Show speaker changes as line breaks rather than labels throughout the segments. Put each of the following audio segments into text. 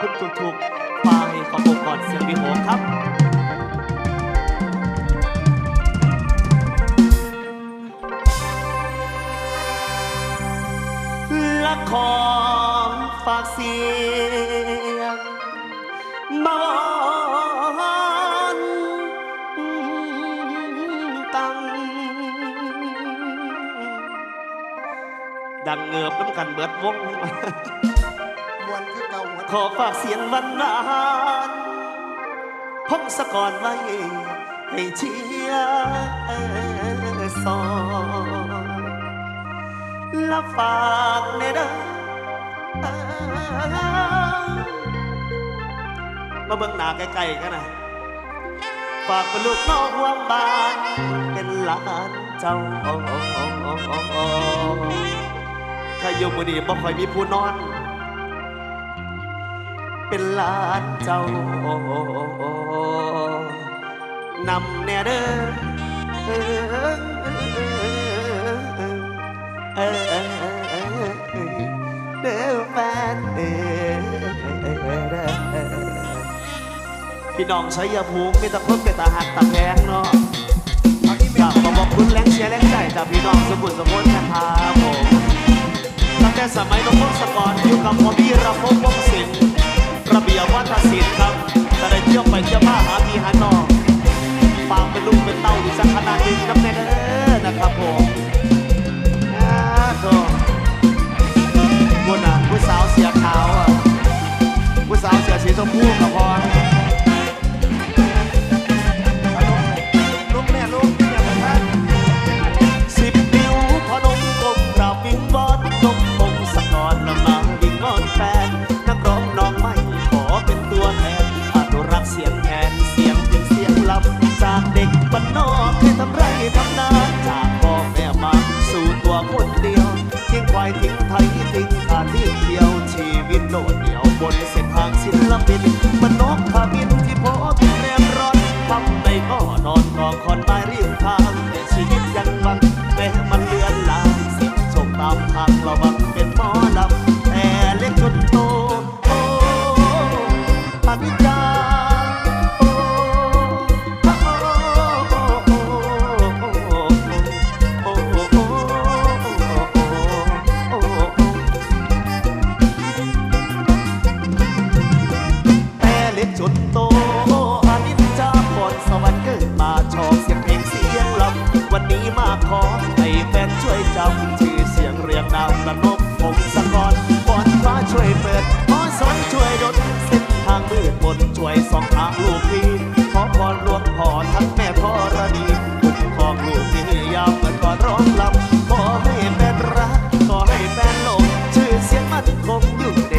ทุกทุกทุกฝ่ายขององค์กรเสียงวิหงครับ ละครฝากเสียงมอนตัง ดังเงือบน้ำกันเบิดวง
วนคือเก่า
ขอฝากเสียงวันนานพงศกรไว้ให้เชียร์สอนและฝากในเด้อมาเบิ่งหน้าไกลๆกันนะฝากเป็นลูกน้องห่วงบ้าน เป็นหลานเจ้าถ้าอยู่มือนีบ่ค่อยมีผู้นอน เป็นลานเจ้านำแน่เด้อเอเด้อแฟนเอพี่น้องชัยภูมิม่ตะพ้นเป็นตาหักตะแพงเนาะ
อ
ยากมาบอกคุณแรงเชียร์แรงใจจากพี่น้องสมุนสมุนนะครับผมตั้งแต่สมัยน้องพงศกรอยู่กับพ่อพี่ระพงพงศิลป์ ระเบียบวัฒนศิลป์ครับจะได้เที่ยวไปเที่ยวมาหาพีหาน้องฟางเป็นลูกเป็นเต้าอีกสักขนาดหนึ่งครับแนเออนะครับผมนะก็บุนอะผู้สาวเสียขาวอะผู้สาวเสียสีชมพูกับพอ บ้านนอกเคยทำไรทำนา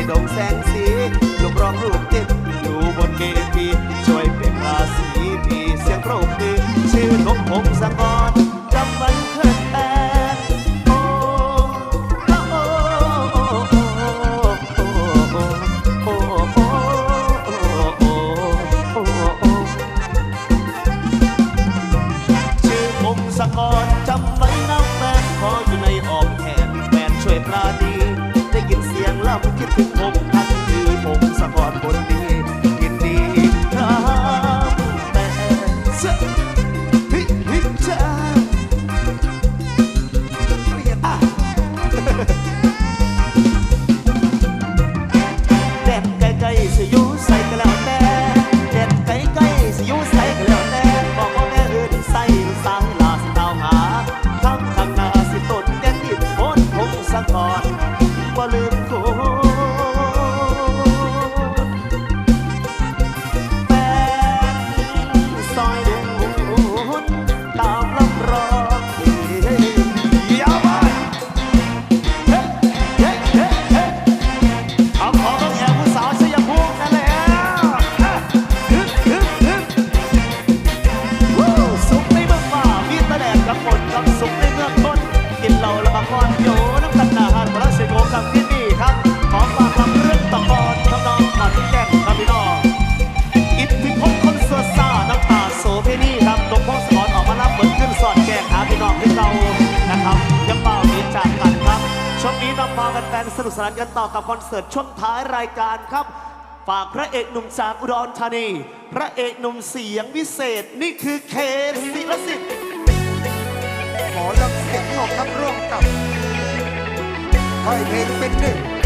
đồng sen xinh ถึงผมทันคือผมสะท้คนดียินดีครัแต่เจ้าพิพิจ้
เปลี่
อะแดดกล้ๆสยุใส่แล้ว แฟนๆสนุกสนานกันต่อกับคอนเสิร์ตช่วงท้ายรายการครับ ฝากพระเอกหนุ่มจากอุดรธานี พระเอกหนุ่มเสียงวิเศษนี่คือเคศิรสิทธิ์
หมอลำเสียงหอกครับร่วมกับค่อยเพลงเป็นหนึ่ง